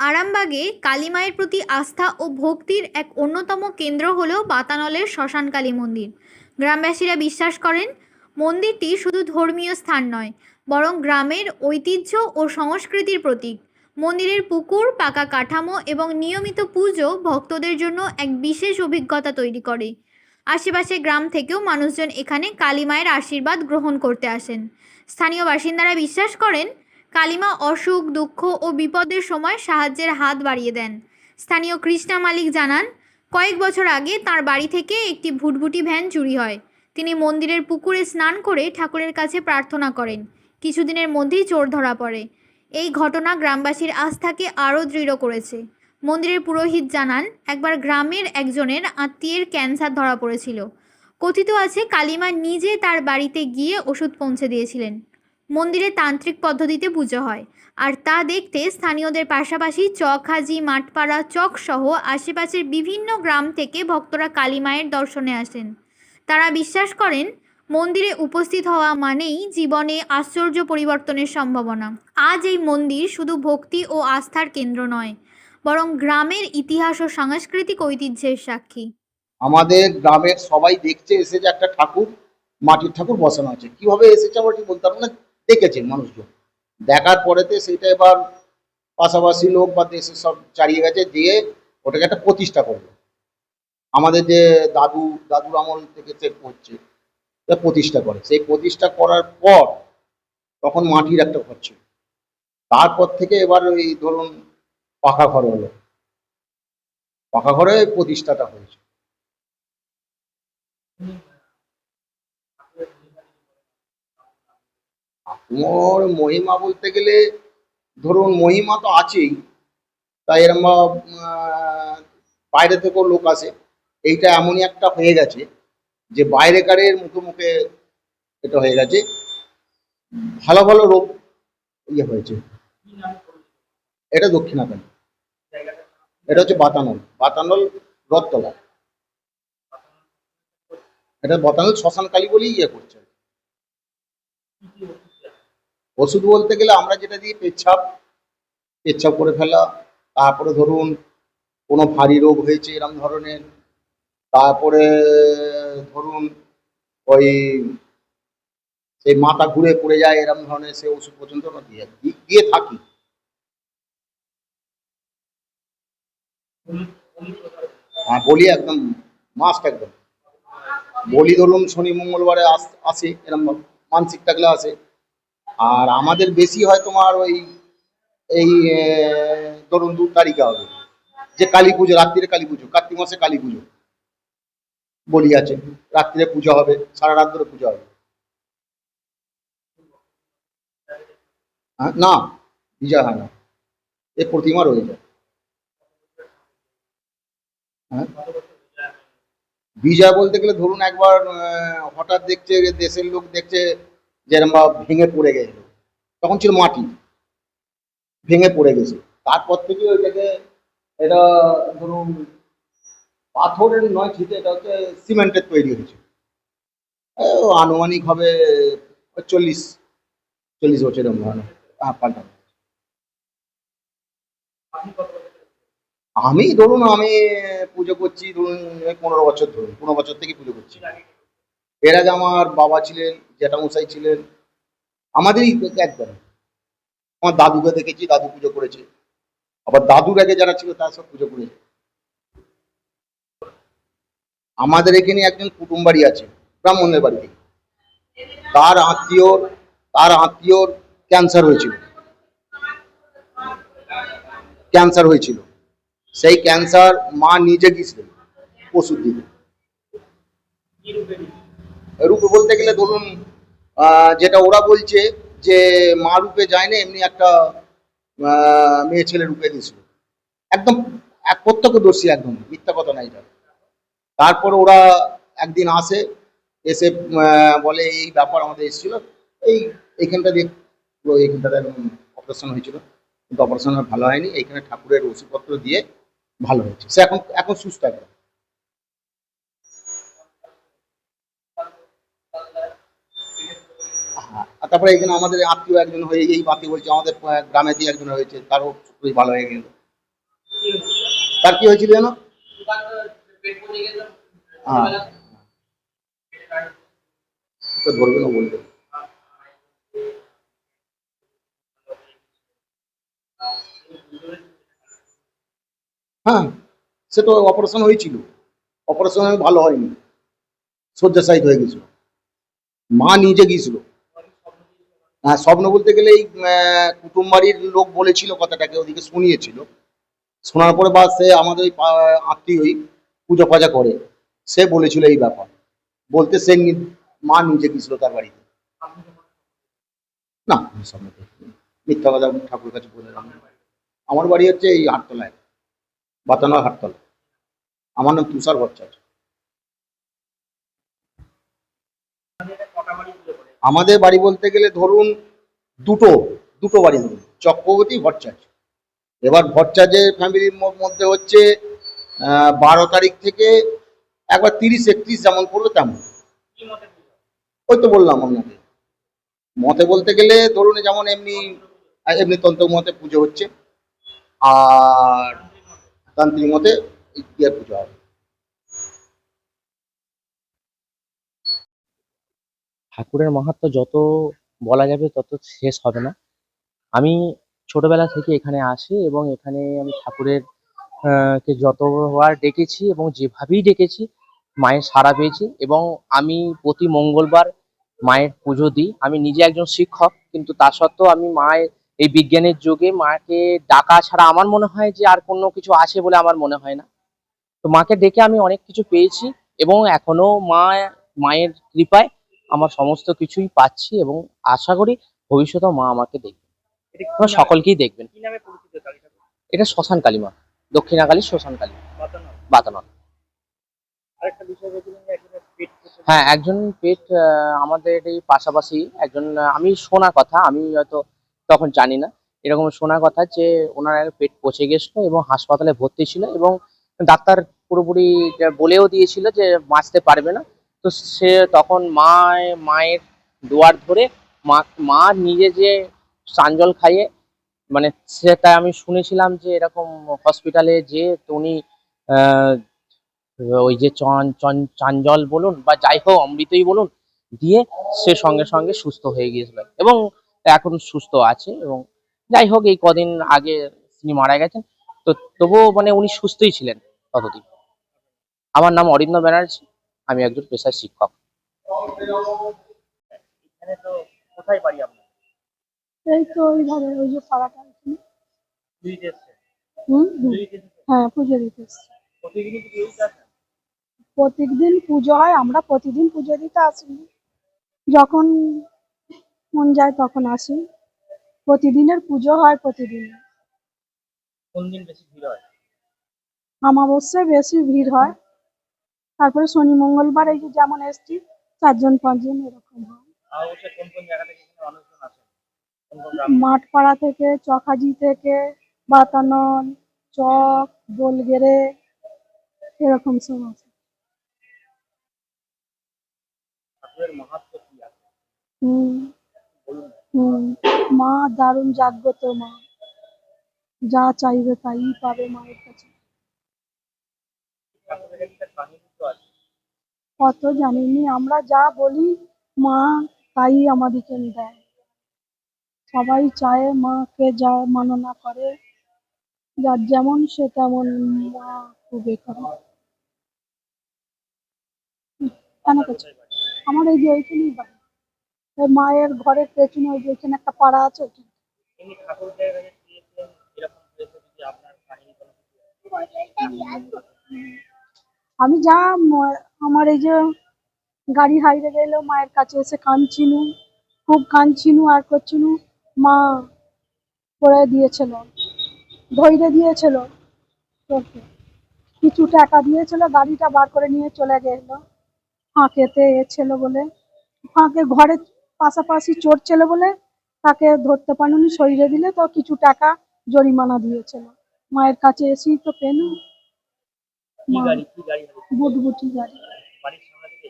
আরামবাগে কালীমায়ের প্রতি আস্থা ও ভক্তির এক অন্যতম কেন্দ্র হল বাতানলের শ্মশান কালী মন্দির। গ্রামবাসীরা বিশ্বাস করেন, মন্দিরটি শুধু ধর্মীয় স্থান নয়, বরং গ্রামের ঐতিহ্য ও সংস্কৃতির প্রতীক। মন্দিরের পুকুর, পাকা কাঠামো এবং নিয়মিত পুজো ভক্তদের জন্য এক বিশেষ অভিজ্ঞতা তৈরি করে। আশেপাশে গ্রাম থেকেও মানুষজন এখানে কালীমায়ের আশীর্বাদ গ্রহণ করতে আসেন। স্থানীয় বাসিন্দারা বিশ্বাস করেন কালিমা অসুখ, দুঃখ ও বিপদের সময় সাহায্যের হাত বাড়িয়ে দেন। স্থানীয় কৃষ্ণা মালিক জানান, কয়েক বছর আগে তার বাড়ি থেকে একটি ভুটভুটি ভ্যান চুরি হয়। তিনি মন্দিরের পুকুরে স্নান করে ঠাকুরের কাছে প্রার্থনা করেন। কিছুদিনের মধ্যেই চোর ধরা পড়ে। এই ঘটনা গ্রামবাসীর আস্থাকে আরও দৃঢ় করেছে। মন্দিরের পুরোহিত জানান, একবার গ্রামের একজনের আত্মীয়ের ক্যান্সার ধরা পড়েছিল। কথিত আছে, কালিমা নিজে তার বাড়িতে গিয়ে ওষুধ পৌঁছে দিয়েছিলেন। মন্দিরে তান্ত্রিক পদ্ধতিতে পুজো হয়। আর তা দেখতে স্থানীয়দের পাশাপাশি চকহাজি, মাঠপাড়া চক সহ আশেপাশের বিভিন্ন গ্রাম থেকে ভক্তরা কালী মায়ের দর্শনে আসেন। তারা বিশ্বাস করেন, মন্দিরে উপস্থিত হওয়া মানেই জীবনে আশ্চর্য পরিবর্তনের সম্ভাবনা। আজ এই মন্দির শুধু ভক্তি ও আস্থার কেন্দ্র নয়, বরং গ্রামের ইতিহাস ও সাংস্কৃতিক ঐতিহ্যের সাক্ষী। আমাদের গ্রামের সবাই দেখছে, এসে যে একটা ঠাকুর, মাটির ঠাকুর বসানো আছে। কীভাবে এসেছে আমরা ঠিক বলতে পারব না। দেখেছে মানুষজন। দেখার পরেতে সেটা এবার পাশাপাশি লোক বা দেশের সব চারিয়ে গেছে, দিয়ে ওটাকে একটা প্রতিষ্ঠা করল। আমাদের যে দাদু, দাদুর আমল থেকে সে করছে প্রতিষ্ঠা করে। সেই প্রতিষ্ঠা করার পর তখন মাটির একটা ঘর ছিল। তারপর থেকে এবার ওই ধরুন পাকা ঘর হলো। পাকা ঘরে প্রতিষ্ঠাটা হয়েছে। মোর মহিমা বলতে গেলে, ধরুন মহিমা তো আছেই, তাই এরম বাইরে থেকেও লোক আসে। এইটা এমনই একটা হয়ে গেছে যে বাইরেকারের মুখে মুখে এটা হয়ে গেছে। ভালো ভালো রোগ ইয়ে হয়েছে। এটা দক্ষিণাকালী এটা হচ্ছে বাতানল। বাতানল রথতলা। এটা বাতানল শ্মশান কালী বলেই ইয়ে করছে। ওষুধ বলতে গেলে আমরা যেটা দিই পেচ্ছাপ পেচ্ছাপ করে ফেলা, তারপরে ধরুন কোনো ভারী রোগ হয়েছে এরম ধরনের, তারপরে ধরুন ওই সেই মাথা ঘুরে পড়ে যায় এরম ধরনের সে ওষুধ পর্যন্ত আমরা দিয়ে দিয়ে থাকি। হ্যাঁ বলি একদম মাস্ট একদম। বলি ধরুন শনি, মঙ্গলবারে আসে এরম মানসিক থাকলে আসে। আর আমাদের বেশি হয় তোমার ওই এই ধরুন দু তারিখে হবে যে কালী পুজো রাত্রিরে কালী পুজো কার্তিক মাসে কালী পুজো বলি আছে রাত্রিরে পুজো হবে সারা রাত ধরে পুজো হবে। হ্যাঁ, না বিজয় হয় না এ প্রতিমা রয়ে যায়। হ্যাঁ বিজয় বলতে গেলে ধরুন একবার হঠাৎ দেখছে দেশের লোক দেখছে যে এরম ভেঙে পড়ে গেছিল। তখন ছিল মাটি। ভেঙে পড়ে গেছে। তারপর থেকে ওইটাকে এটা ধরুন পাথরের নয় ঠিক এটা হচ্ছে সিমেন্টের তৈরি হয়েছে। আনুমানিক হবে চল্লিশ চল্লিশ বছর এরকম পাল্টানো আমি ধরুন, আমি পুজো করছি ধরুন পনেরো বছর ধরুন, পনেরো বছর থেকে পুজো করছি। এর আগে আমার বাবা ছিলেন জ্যাঠামশাই ছিলেন, আমাদেরই একদম আমার দাদুকে দেখেছি, দাদু পুজো করেছে। আবার দাদুর আগে যারা ছিল, তারা সব পুজো করেছে। আমাদের এখানে একজন কুটুম বাড়ি আছে ব্রাহ্মণের বাড়িতে। তার আত্মীয়, তার আত্মীয়র ক্যান্সার হয়েছিল। ক্যান্সার হয়েছিল। সেই ক্যান্সার মা নিজে গিয়েছিলেন ওষুধ দিতে রূপে বলতে গেলে ধরুন যেটা ওরা বলছে যে মা রূপে যায় না এমনি একটা মেয়ে ছেলে রূপে দিয়েছিল। একদম এক প্রত্যক্ষদর্শী একদম, মিথ্যা কথা নাই এটা। তারপর ওরা একদিন আসে, এসে বলে, এই ব্যাপার আমাদের এসেছিল। এই, এইখানটা দিয়ে পুরো এইখানটাতে অপারেশন হয়েছিল। কিন্তু অপারেশন ভালো হয়নি, এইখানে ঠাকুরের ওষুধপত্র দিয়ে ভালো হয়েছে। সে এখন এখন সুস্থ একদম আর তারপরে এখানে আমাদের আত্মীয় একজন হয়ে এই বাতি বলছে, আমাদের গ্রামে দিয়ে একজন হয়েছে তারও খুবই ভালো হয়ে গেল। তার কি হয়েছিল যেন? হ্যাঁ। ধরবে না বলবে। হ্যাঁ সে তো অপারেশন হয়েছিল। অপারেশন ভালো হয়নি। শয্যাশায়িত হয়ে গেছিল। মা নিজে গিয়েছিল। স্বপ্ন বলতে গেলে এই আহ, কুটুম বাড়ির লোক বলেছিল কথাটাকে ওদিকে শুনিয়েছিল। শোনার পরে বা সে আমাদের ওই আত্মীয়ই পুজো ফাজা করে। সে বলেছিল এই ব্যাপার। বলতে সে মা নিজে গিয়েছিল তার বাড়িতে। না। মিথ্যা কথা আমি ঠাকুরের কাছে বলে আমার বাড়ি হচ্ছে এই হাটতলায় বাতানোর হাটতলা। আমার নাম তুষার ভট্টাচার্য। আমাদের বাড়ি বলতে গেলে ধরুন দুটো দুটো বাড়ি ধরুন, চক্রবর্তী ভট্টাচার্য এবার ভট্টাচার্যের ফ্যামিলির মধ্যে হচ্ছে বারো তারিখ থেকে একবার তিরিশ, একত্রিশ যেমন পড়বে তেমন। ওই তো বললাম আপনাকে। মতে বলতে গেলে ধরুন যেমন এমনি এমনি তন্ত্র মতে পুজো হচ্ছে। আর তান্ত্রিক মতে পুজো হবে। ঠাকুরের মাহাত্ম্য যত বলা যাবে তত শেষ হবে না। আমি ছোটবেলা থেকে এখানে আসি এবং এখানে আমি ঠাকুরের কে যতবার ডেকেছি এবং যেভাবেই ডেকেছি, মায়ের সাড়া পেয়েছি এবং আমি প্রতি মঙ্গলবার মায়ের পুজো দিই। আমি নিজে একজন শিক্ষক, কিন্তু তা সত্ত্বেও আমি মায়ের এই বিজ্ঞানের যুগে মাকে ডাকা ছাড়া আমার মনে হয় যে আর কোনো কিছু আছে বলে আমার মনে হয় না। তো মাকে ডেকে আমি অনেক কিছু পেয়েছি এবং এখনও মা, মায়ের কৃপায় আমার সমস্ত কিছুই পাচ্ছি এবং আশা করি ভবিষ্যতে মা আমাকে দেখবে। সকলকেই দেখবেন। কালী এটা শ্মশান কালী মা দক্ষিণাকালী শ্মশান কালী। বাতানো বাতানন হ্যাঁ একজন পেট আমাদের এই পাশাপাশি একজন আমি শোনা কথা আমি হয়তো তখন জানি না। এরকম শোনা কথা যে ওনার পেট পচে গেছিল এবং হাসপাতালে ভর্তি ছিল এবং ডাক্তার পুরোপুরি বলেও দিয়েছিল যে বাঁচতে পারবে না। তো সে তখন মা মায়ের দুয়ার ধরে মা মা নিজে যে চাঞ্জল খাইয়ে মানে সেটা আমি শুনেছিলাম যে এরকম হসপিটালে যে উনি ওই যে চন চন চাঞ্জল বলুন বা যাই হোক অমৃতই বলুন, দিয়ে সে সঙ্গে সঙ্গে সুস্থ হয়ে গিয়েছিল এবং এখন সুস্থ আছে এবং যাই হোক এই কদিন আগে তিনি মারা গেছেন। তো তবুও মানে উনি সুস্থই ছিলেন ততদিন। আমার নাম অরিন্দ ব্যানার্জি। আমি একজন পেশার শিক্ষক। এখানে তো কোথায় বাড়ি আপনার? এই ওই যে পাড়াটা হ্যাঁ পুজো দিতে প্রত্যেকদিন পুজো হয় আমরা প্রতিদিন পুজো দিতে আসি। যখন মন যায় তখন আসি। প্রতিদিনের পুজো হয় প্রতিদিন। কোন দিন বেশি ভিড় হয়? আমাবস্যায় বেশি ভিড় হয়। তারপরে শনি মঙ্গলবার এই যে যেমন এসছি চারজন পাঁচজন এরকম হয়। মাঠপাড়া থেকে চকাজি থেকে বাতানন চক গোলগেরে এরকম সব আছে। মা দারুণ জাগ্রত মা। যা চাইবে তাই পাবে মায়ের কাছে ঠাকুরের একটা কাহিনী তো আছে কত জানিনি আমরা যা বলি মা তাই আমাদেরকে দেয়। সবাই চায় মাকে যা মাননা করে যার যেমন সে তেমন মা খুবই করে। আমার এই যে ওইখানেই বাড়ি। মায়ের ঘরের পেছনে ওই যে ওইখানে একটা পাড়া আছে ওইখানে। এরকম আপনার আমি যা আমার এই যে গাড়ি হারিয়ে গেল, মায়ের কাছে এসে কাঁদছিনু, খুব কাঁদছিনু আর করছিনু, মা করে দিয়েছিল, ধৈর্য দিয়েছিল চলতে কিছু টাকা দিয়েছিল, গাড়িটা বার করে নিয়ে চলে গেল। ফাঁকেতে এ ছিল বলে, ফাঁকে ঘরে পাশাপাশি চোর ছিল বলে তাকে ধরতে পারেনি সরিয়ে দিলে তো কিছু টাকা জরিমানা দিয়েছিল। মায়ের কাছে এসেই তো পেনু। কি গাড়ি কি গাড়ি বুটবুটি গাড়ি বাড়ির সামনে থেকে?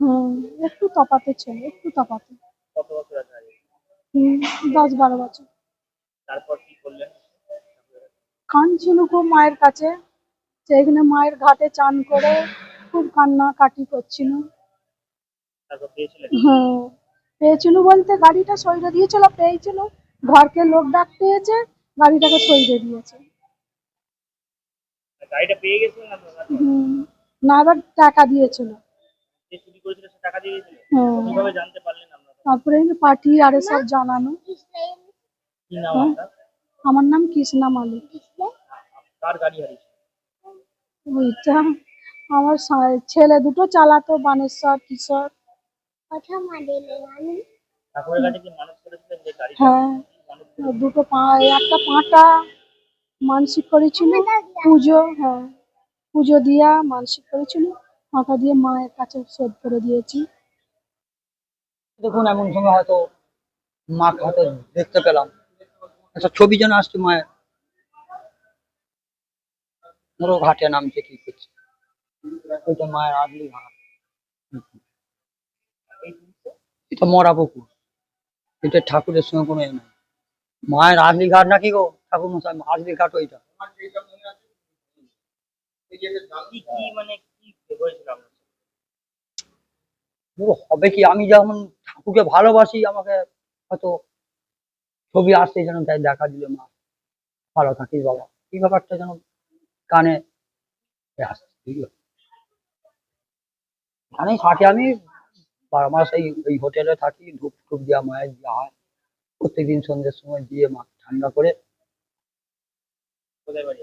হুম একটু ছিল একটু তফাতে। কত বছর আগে হুম দশ বারো বছর। তারপর কি করলেন? কাঁদছিল খুব মায়ের কাছে সেইখানে মায়ের ঘাটে চান করে খুব কান্নাকাটি করছিল। তারপর হ্যাঁ পেয়েছিল বলতে গাড়িটা সইরে দিয়েছিল পেয়েছিল। ঘরকে লোক ডাকতে এসে গাড়িটাকে সইরে দিয়েছে। গাড়িটা পেয়ে গেছিলেন আপনারা না এবার টাকা দিয়েছিল। যে চুরি করেছিল সে টাকা দিয়ে গেছিল? হ্যাঁ কীভাবে জানতে পারলেন আপনারা? তারপরে পার্টি আর সব জানানো। কি নাম হ্যাঁ। আপনার? আমার নাম কৃষ্ণা মালিক। কার গাড়ি হারিয়েছে ওইটা আমার সা- ছেলে দুটো চালাতো বানেশ্বর কিশোর। ঠাকুরের কাছে কি মানুষ করেছিলেন যে গাড়িটা? হ্যাঁ মানুষ দুটো পা একটা পাঁটা। মানসিক করেছিল, পুজো হ্যাঁ পুজো দিয়া মানসিক করেছিল, মাথা দিয়ে মায়ের কাছে শোধ করে দিয়েছি। দেখুন, এমন সময় হয়তো মাকে হয়তো দেখতে পেলাম। একটা ছবি যেন আসছে মায়ের। পুরো ঘাটে নামছে, কি করছে? ওইটা মায়ের আগলি ঘাট। এটা মরা পুকুর। এটা ঠাকুরের সঙ্গে কোনো মায়ের আগলি ঘাট নাকি গো? ঠাকুর মশাই আগলি ঘাট ওইটা হবে কি? আমি যেমন ঠাকুরকে ভালোবাসি আমাকে হয়তো ছবি আসছে যেন তাই দেখা দিলে মা। ভালো থাকিস বাবা। এই ব্যাপারটা যেন কানে এখানেই থাকি আমি বারো মাস এই এই হোটেলে থাকি ধূপ টুপ দেওয়া মায়ের দেওয়া হয়। প্রত্যেকদিন সন্ধ্যের সময় দিয়ে মা ঠান্ডা করে কোথায় বাড়ি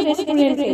রেস্টুরেন্টে